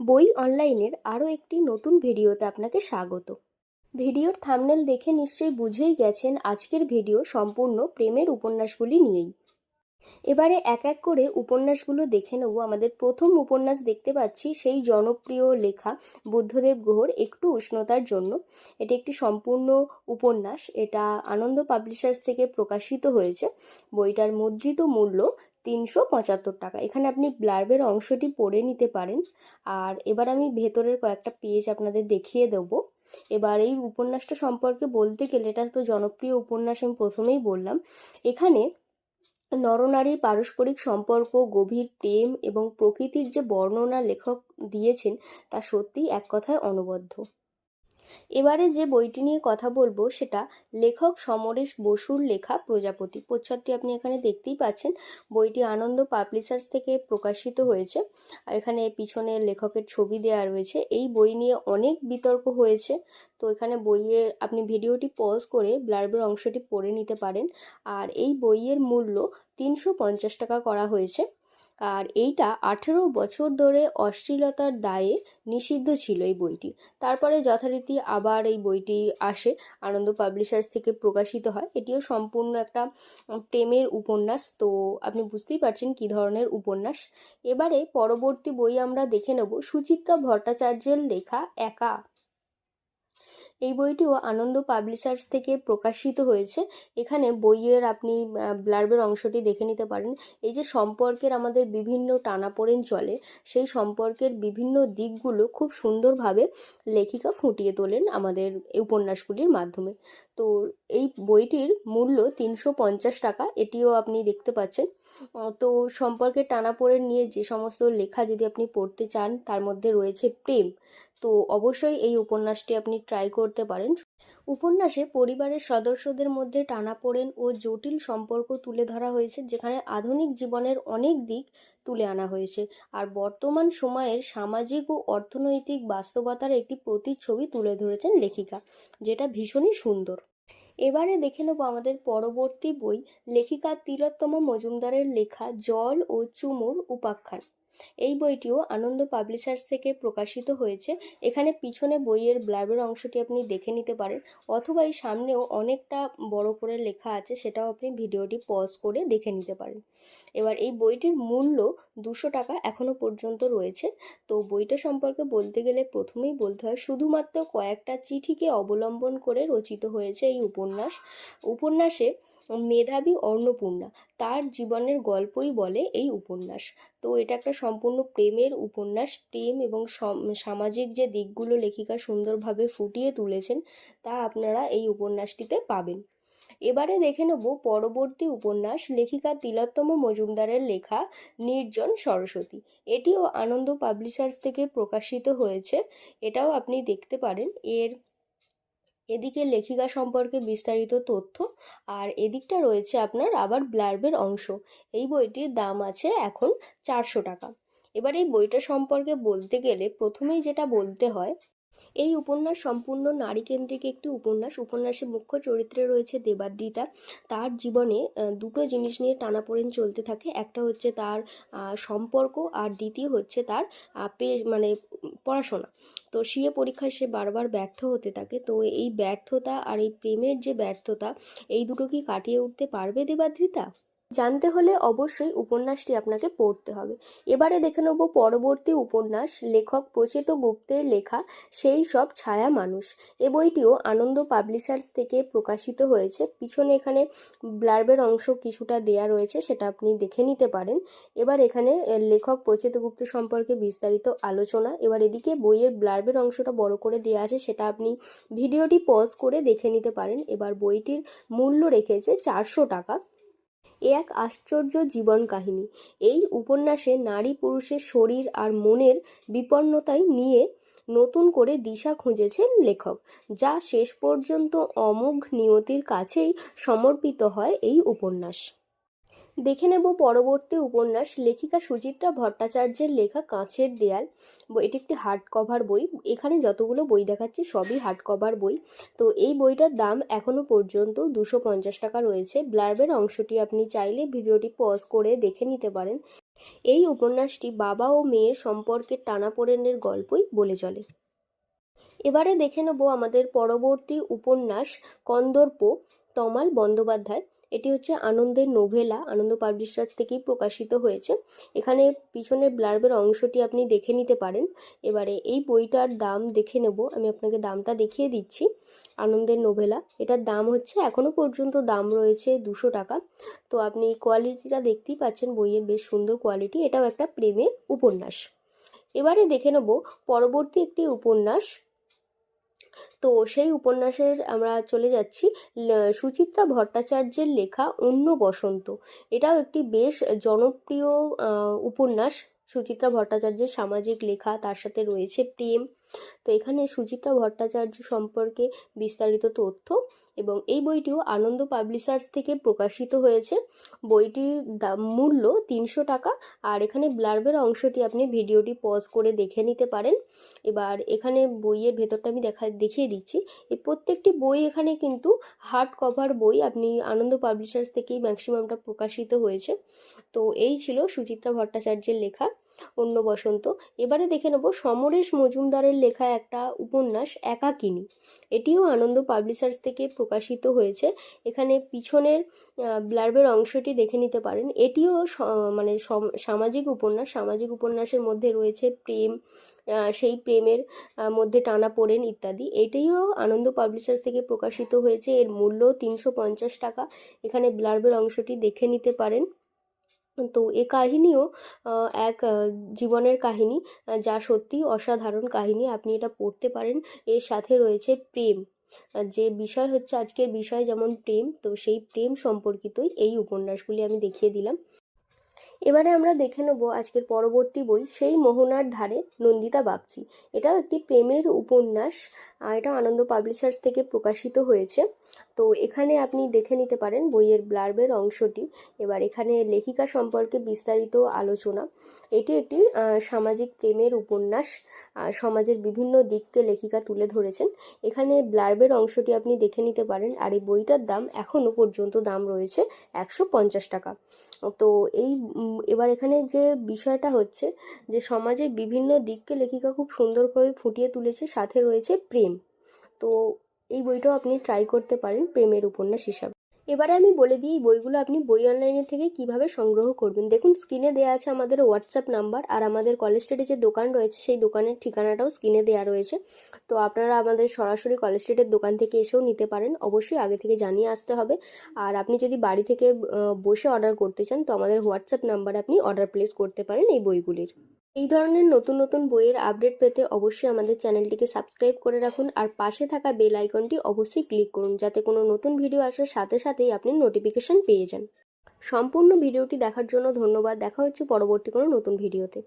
বই অনলাইনের আরও একটি নতুন ভিডিওতে আপনাকে স্বাগত। ভিডিওর থামনেল দেখে নিশ্চয়ই বুঝেই গেছেন আজকের ভিডিও সম্পূর্ণ প্রেমের উপন্যাসগুলি নিয়েই। এবারে এক এক করে উপন্যাসগুলো দেখে নেব। আমাদের প্রথম উপন্যাস দেখতে পাচ্ছি, সেই জনপ্রিয় লেখা বুদ্ধদেব গুহর একটু উষ্ণতার জন্য। এটি একটি সম্পূর্ণ উপন্যাস। এটা আনন্দ পাবলিশার্স থেকে প্রকাশিত হয়েছে। বইটার মুদ্রিত মূল্য তিনশো পঁচাত্তর টাকা। এখানে আপনি ব্লার্বের অংশটি পড়ে নিতে পারেন। আর এবার আমি ভেতরের কয়েকটা পেজ আপনাদের দেখিয়ে দেবো। এবার এই উপন্যাসটা সম্পর্কে বলতে গেলে এটা তো জনপ্রিয় উপন্যাস, আমি প্রথমেই বললাম। এখানে নরনারীর পারস্পরিক সম্পর্ক, গভীর প্রেম এবং প্রকৃতির যে বর্ণনা লেখক দিয়েছেন, তা সত্যিই এক কথায় অনবদ্য। এবারে যে বইটি নিয়ে কথা বলব সেটা লেখক সমরেশ বসুর লেখা প্রজাপতি। প্রচ্ছদটি আপনি এখানে দেখতেই পাচ্ছেন। বইটি আনন্দ পাবলিশার্স থেকে প্রকাশিত হয়েছে। এখানে পিছনে লেখকের ছবি দেওয়া রয়েছে। এই বই নিয়ে অনেক বিতর্ক হয়েছে। তো এখানে বইয়ের আপনি ভিডিওটি পজ করে ব্লার্বের অংশটি পড়ে নিতে পারেন। আর এই বইয়ের মূল্য তিনশো পঞ্চাশ টাকা করা হয়েছে। আর এইটা আঠেরো বছর ধরে অশ্লীলতার দায়ে নিষিদ্ধ ছিল এই বইটি। তারপরে যথারীতি আবার এই বইটি আসে, আনন্দ পাবলিশার্স থেকে প্রকাশিত হয়। এটিও সম্পূর্ণ একটা প্রেমের উপন্যাস। তো আপনি বুঝতেই পারছেন কী ধরনের উপন্যাস। এবারে পরবর্তী বই আমরা দেখে নেব সুচিত্রা ভট্টাচার্যের লেখা একা। এই বইটিও আনন্দ পাবলিশার্স থেকে প্রকাশিত হয়েছে। এখানে বইয়ের আপনি ব্লার্বের অংশটি দেখে নিতে পারেন। এই যে সম্পর্কের আমাদের বিভিন্ন টানাপোড়েন চলে, সেই সম্পর্কের বিভিন্ন দিকগুলো খুব সুন্দরভাবে লেখিকা ফুটিয়ে তোলেন আমাদের এই উপন্যাসগুলির মাধ্যমে। তো এই বইটির মূল্য তিনশো পঞ্চাশ টাকা, এটিও আপনি দেখতে পাচ্ছেন। তো সম্পর্কের টানাপোড়েন নিয়ে যে সমস্ত লেখা যদি আপনি পড়তে চান, তার মধ্যে রয়েছে প্রেম। তো অবশ্যই এই উপন্যাসটি আপনি ট্রাই করতে পারেন। উপন্যাসে পরিবারের সদস্যদের মধ্যে টানাপোড়েন ও জটিল সম্পর্ক তুলে ধরা হয়েছে, যেখানে আধুনিক জীবনের অনেক দিক তুলে আনা হয়েছে। আর বর্তমান সময়ের সামাজিক ও অর্থনৈতিক বাস্তবতার একটি প্রতিচ্ছবি তুলে ধরেছেন লেখিকা, যেটা ভীষণই সুন্দর। এবারে দেখে নেব আমাদের পরবর্তী বই, লেখিকা তিলোত্তম মজুমদারের লেখা জল ও চুমুর উপাখ্যান। এই বইটিও আনন্দ পাবলিশার্স থেকে প্রকাশিত হয়েছে। এখানে পিছনে বইয়ের ব্লাবের অংশটি আপনি দেখে নিতে পারেন, অথবা এই সামনেও অনেকটা বড় করে লেখা আছে, সেটাও আপনি ভিডিওটি পজ করে দেখে নিতে পারেন। এবার এই বইটির মূল্য দুশো টাকা এখনও পর্যন্ত রয়েছে। তো বইটা সম্পর্কে বলতে গেলে প্রথমেই বলতে হয়, শুধুমাত্র কয়েকটা চিঠিকে অবলম্বন করে রচিত হয়েছে এই উপন্যাস। উপন্যাসে মেধাবী অন্নপূর্ণা। তার জীবনের গল্পই বলে এই উপন্যাস। তো এটা একটা সম্পূর্ণ প্রেমের উপন্যাস। প্রেম এবং সামাজিক যে দিকগুলো লেখিকা সুন্দরভাবে ফুটিয়ে তুলেছেন, তা আপনারা এই উপন্যাসটিতে পাবেন। এবারে দেখে নেব পরবর্তী উপন্যাস। লেখিকা তিলোত্তম মজুমদারের লেখা নির্জন সরস্বতী। এটিও আনন্দ পাবলিশার্স থেকে প্রকাশিত হয়েছে। এটাও আপনি দেখতে পারেন। এর এদিকে লেখিকা সম্পর্কে বিস্তারিত তথ্য আর এদিকটা রয়েছে আপনার আবার ব্লার্বের অংশ। এই বইটির দাম আছে এখন চারশো টাকা। এবার এই বইটা সম্পর্কে বলতে গেলে প্রথমেই যেটা বলতে হয় এই উপন্যাস সম্পূর্ণ নারীকেন্দ্রিক একটি উপন্যাস। উপন্যাসে মুখ্য চরিত্রে রয়েছে দেবাদ্রিতা। তার জীবনে দুটো জিনিস নিয়ে টানাপোড়েন চলতে থাকে। একটা হচ্ছে তার সম্পর্ক আর দ্বিতীয় হচ্ছে তার পে মানে পড়াশোনা। তো সিএ পরীক্ষায় সে বারবার ব্যর্থ হতে থাকে। তো এই ব্যর্থতা আর এই প্রেমের যে ব্যর্থতা, এই দুটো কি কাটিয়ে উঠতে পারবে দেবাদ্রিতা? জানতে হলে অবশ্যই উপন্যাসটি আপনাকে পড়তে হবে। এবারে দেখে নেব পরবর্তী উপন্যাস, লেখক প্রচেত গুপ্তের লেখা সেই সব ছায়া মানুষ। এ বইটিও আনন্দ পাবলিশার্স থেকে প্রকাশিত হয়েছে। পিছনে এখানে ব্লার্বের অংশ কিছুটা দেয়া রয়েছে, সেটা আপনি দেখে নিতে পারেন। এবার এখানে লেখক প্রচেত গুপ্ত সম্পর্কে বিস্তারিত আলোচনা। এবার এদিকে বইয়ের ব্লার্বের অংশটা বড় করে দেওয়া আছে, সেটা আপনি ভিডিওটি পজ করে দেখে নিতে পারেন। এবার বইটির মূল্য রেখেছে চারশো টাকা। এ এক আশ্চর্য জীবন কাহিনী। এই উপন্যাসে নারী পুরুষের শরীর আর মনের বিপন্নতাই নিয়ে নতুন করে দিশা খুঁজেছেন লেখক, যা শেষ পর্যন্ত অমোঘ নিয়তির কাছেই সমর্পিত হয় এই উপন্যাস। দেখে নেব পরবর্তী উপন্যাস, লেখিকা সুচিত্রা ভট্টাচার্যের লেখা কাঁচের দেয়াল। এটি একটি হার্ড কভার বই। এখানে যতগুলো বই দেখাচ্ছি সবই হার্ড কভার বই। তো এই বইটার দাম এখনও পর্যন্ত দুশো পঞ্চাশ টাকা রয়েছে। ব্লার্বের অংশটি আপনি চাইলে ভিডিওটি পজ করে দেখে নিতে পারেন। এই উপন্যাসটি বাবা ও মেয়ের সম্পর্কের টানাপোড়েনের গল্পই বলে চলে। এবারে দেখে নেব আমাদের পরবর্তী উপন্যাস, কন্দর্প, তমাল বন্দ্যোপাধ্যায়। এটি হচ্ছে আনন্দের নোভেলা আনন্দ পাবলিশার্স থেকেই প্রকাশিত হয়েছে। এখানে পিছনের ব্লার্বের অংশটি আপনি দেখে নিতে পারেন। এবারে এই বইটার দাম দেখে নেব। আমি আপনাকে দামটা দেখিয়ে দিচ্ছি। আনন্দের নোভেলা এটার দাম হচ্ছে এখনও পর্যন্ত দাম রয়েছে দুশো টাকা। তো আপনি কোয়ালিটিটা দেখতেই পাচ্ছেন, বইয়ের বেশ সুন্দর কোয়ালিটি এটাও একটা প্রেমের উপন্যাস। এবারে দেখে নেব, পরবর্তী একটি উপন্যাস তো সেই উপন্যাসের আমরা চলে যাচ্ছি সুচিত্রা ভট্টাচার্যের লেখা অন্য বসন্ত। এটাও একটি বেশ জনপ্রিয় উপন্যাস। সুচিত্রা ভট্টাচার্যের সামাজিক লেখা, তার সাথে রয়েছে প্রেম। তো এখানে সুচিত্রা ভট্টাচার্য সম্পর্কে বিস্তারিত তথ্য এবং এই বইটিও আনন্দ পাবলিশার্স থেকে প্রকাশিত হয়েছে। বইটির দাম মূল্য তিনশো টাকা আর এখানে ব্লার্বের অংশটি আপনি ভিডিওটি পজ করে দেখে নিতে পারেন। এবার এখানে বইয়ের ভেতরটা আমি দেখা, দেখিয়ে দিচ্ছি। এই প্রত্যেকটি বই এখানে কিন্তু হার্ড কভার বই আপনি আনন্দ পাবলিশার্স থেকেই ম্যাক্সিমামটা প্রকাশিত হয়েছে। তো এই ছিল সুচিত্রা ভট্টাচার্যের লেখা। অন্য বসন্ত। এবারে দেখে নেব সমরেশ মজুমদারের লেখা একটা উপন্যাস, একাকিনী। এটিও আনন্দ পাবলিশার্স থেকে প্রকাশিত হয়েছে। এখানে পিছনের ব্লার্বের অংশটি দেখে নিতে পারেন। এটিও মানে সম- সামাজিক উপন্যাস। সামাজিক উপন্যাসের মধ্যে রয়েছে প্রেম সেই প্রেমের মধ্যে টানা পড়েন ইত্যাদি। এটিও আনন্দ পাবলিশার্স থেকে প্রকাশিত হয়েছে। এর মূল্য তিনশো পঞ্চাশ টাকা। এখানে ব্লার্বের অংশটি দেখে নিতে পারেন। তো এ কাহিনীও এক জীবনের কাহিনী যা সত্যি অসাধারণ কাহিনী। আপনি এটা পড়তে পারেন। এর সাথে রয়েছে প্রেম। যে বিষয় হচ্ছে আজকের বিষয় যেমন প্রেম, তো সেই প্রেম সম্পর্কিতই এই উপন্যাসগুলি আমি দেখিয়ে দিলাম। এবারে আমরা দেখে নেব আজকের পরবর্তী বই, সেই মোহনার ধারে নন্দিতা বাগচি। এটাও একটি প্রেমের উপন্যাস এটা আনন্দ পাবলিশার্স থেকে প্রকাশিত হয়েছে। তো এখানে আপনি দেখে নিতে পারেন বইয়ের ব্লার্বের অংশটি। এবার এখানে লেখিকা সম্পর্কে বিস্তারিত আলোচনা। এটি একটি সামাজিক প্রেমের উপন্যাস। সমাজের বিভিন্ন দিককে লেখিকা তুলে ধরেছেন। এখানে ব্লার্বের অংশটি আপনি দেখে নিতে পারেন আর এই বইটার দাম এখনও পর্যন্ত দাম রয়েছে একশো পঞ্চাশ টাকা। তো এই এবার এখানে যে বিষয়টা হচ্ছে যে সমাজের বিভিন্ন দিককে লেখিকা খুব সুন্দরভাবে ফুটিয়ে তুলেছে, সাথে রয়েছে প্রেম। তো এই বইটাও আপনি ট্রাই করতে পারেন প্রেমের উপন্যাস হিসাবে। এবারে আমি বলে দিই বইগুলো আপনি বই অনলাইনে থেকে কীভাবে সংগ্রহ করবেন। দেখুন স্ক্রিনে দেওয়া আছে আমাদের হোয়াটসঅ্যাপ নাম্বার আর আমাদের কলেজ স্ট্রিটে যে দোকান রয়েছে, সেই দোকানের ঠিকানাটাও স্ক্রিনে দেওয়া রয়েছে। তো আপনারা আমাদের সরাসরি কলেজ স্ট্রিটের দোকান থেকে এসেও নিতে পারেন। অবশ্যই আগে থেকে জানিয়ে আসতে হবে। আর আপনি যদি বাড়ি থেকে বসে অর্ডার করতে চান, তো আমাদের হোয়াটসঅ্যাপ নাম্বারে আপনি অর্ডার প্লেস করতে পারেন এই বইগুলির। এই ধরনের নতুন নতুন বইয়ের আপডেট পেতে অবশ্যই আমাদের চ্যানেলটিকে সাবস্ক্রাইব করে রাখুন আর পাশে থাকা বেল আইকনটি অবশ্যই ক্লিক করুন যাতে কোনো নতুন ভিডিও আসার সাথে সাথেই আপনি নোটিফিকেশন পেয়ে যান। সম্পূর্ণ ভিডিওটি দেখার জন্য ধন্যবাদ। দেখা হচ্ছে পরবর্তী কোনো নতুন ভিডিওতে।